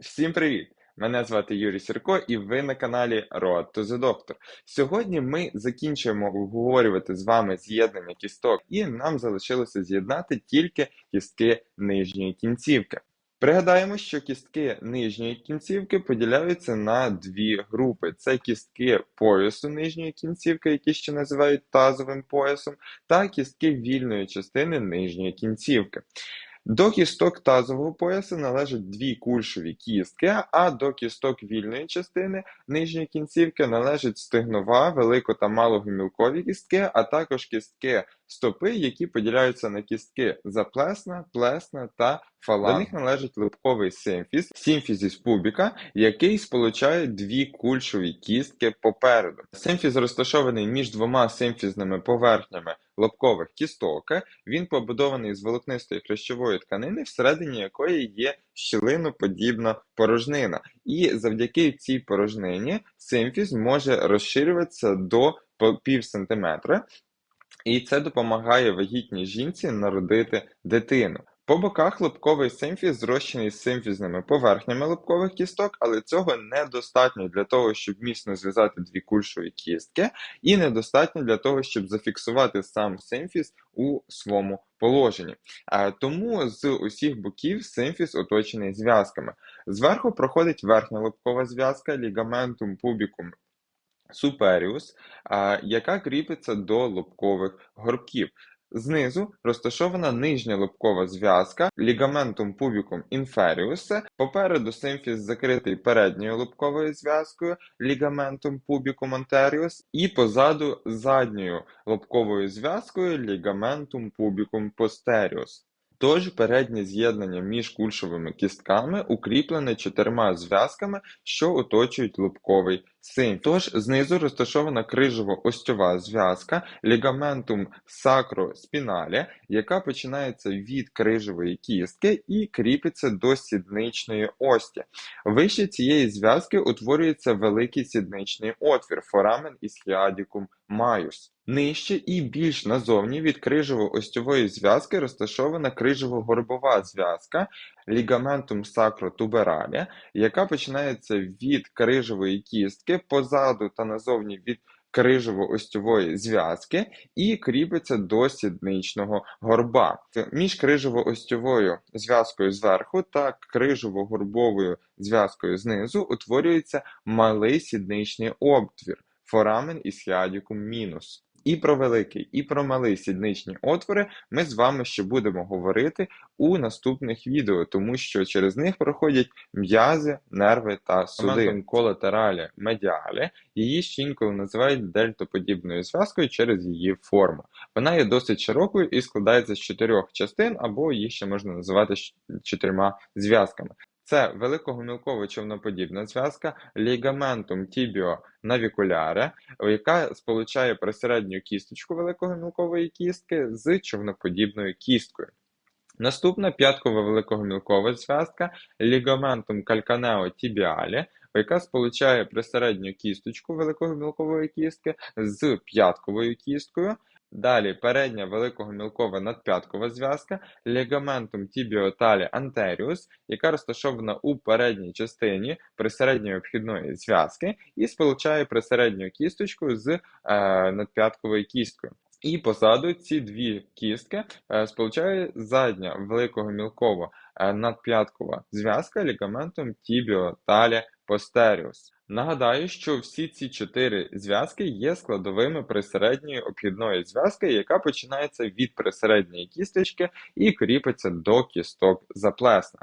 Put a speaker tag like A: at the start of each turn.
A: Всім привіт! Мене звати Юрій Сірко, і ви на каналі Road to the Doctor. Сьогодні ми закінчуємо обговорювати з вами з'єднання кісток, і нам залишилося з'єднати тільки кістки нижньої кінцівки. Пригадаємо, що кістки нижньої кінцівки поділяються на дві групи: це кістки поясу нижньої кінцівки, які ще називають тазовим поясом, та кістки вільної частини нижньої кінцівки. До кісток тазового пояса належать дві кульшові кістки, а до кісток вільної частини нижньої кінцівки належать стегнова, велико- та малогомілкові кістки, а також кістки стопи, які поділяються на кістки заплесна, плесна та фаланга. До них належить липковий симфіз, симфізіс пубіка, який сполучає дві кульшові кістки попереду. Симфіз розташований між двома симфізними поверхнями лобкових кісток. Він побудований з волокнистої хрящової тканини, всередині якої є щілиноподібна порожнина. І завдяки цій порожнині симфіз може розширюватися до пів сантиметра, і це допомагає вагітній жінці народити дитину. По боках лобковий симфіз зрощений з симфізними поверхнями лобкових кісток, але цього недостатньо для того, щоб міцно зв'язати дві кульшові кістки, і недостатньо для того, щоб зафіксувати сам симфіз у своєму положенні. Тому з усіх боків симфіз оточений зв'язками. Зверху проходить верхня лобкова зв'язка лігаментум пубікум суперіус, яка кріпиться до лобкових горбків. Знизу розташована нижня лобкова зв'язка лігаментум пубікум інферіус, попереду симфіз закритий передньою лобковою зв'язкою лігаментум пубікум антеріус, і позаду задньою лобковою зв'язкою лігаментум пубікум постеріус. Тож переднє з'єднання між кульшовими кістками укріплене чотирма зв'язками, що оточують лобковий симфіз. Тож знизу розташована крижево-остьова зв'язка лігаментум сакроспіналі, яка починається від крижової кістки і кріпиться до сідничної ості. Вище цієї зв'язки утворюється великий сідничний отвір форамен ісхіадікум майус. Нижче і більш назовні від крижево-остьової зв'язки розташована крижево-горбова зв'язка лігаментум сакротубералі, яка починається від крижової кістки позаду та назовні від крижево-остьової зв'язки і кріпиться до сідничного горба. Між крижево-остьовою зв'язкою зверху та крижево-горбовою зв'язкою знизу утворюється малий сідничний отвір форамен ісхіадікум мінус. І про великий, і про малий сідничні отвори ми з вами ще будемо говорити у наступних відео, тому що через них проходять м'язи, нерви та суди. колатералі медіалі її ще інколи називають дельтоподібною зв'язкою через її форму. Вона є досить широкою і складається з чотирьох частин, або її ще можна називати чотирма зв'язками. Це великогомілково-човноподібна зв'язка лігаментум тібіо навікуляре, яка сполучає просередню кісточку великогомілкової кістки з човноподібною кісткою. Наступна п'яткова великогомілкова зв'язка лігаментум кальканео тібіалі, яка сполучає присередню кісточку великогомілкової кістки з п'ятковою кісткою. Далі передня великогомілкова надп'яткова зв'язка лігаментум тібіоталі антеріус, яка розташована у передній частині присередньої обхідної зв'язки і сполучає присередню кісточку з е, надп'ятковою кісткою. І позаду ці дві кістки е, сполучає задня великогомілкова е, надп'яткова зв'язка лігаментум тібіоталі постеріус. Нагадаю, що всі ці чотири зв'язки є складовими присередньої обхідної зв'язки, яка починається від присередньої кісточки і кріпиться до кісток заплесна.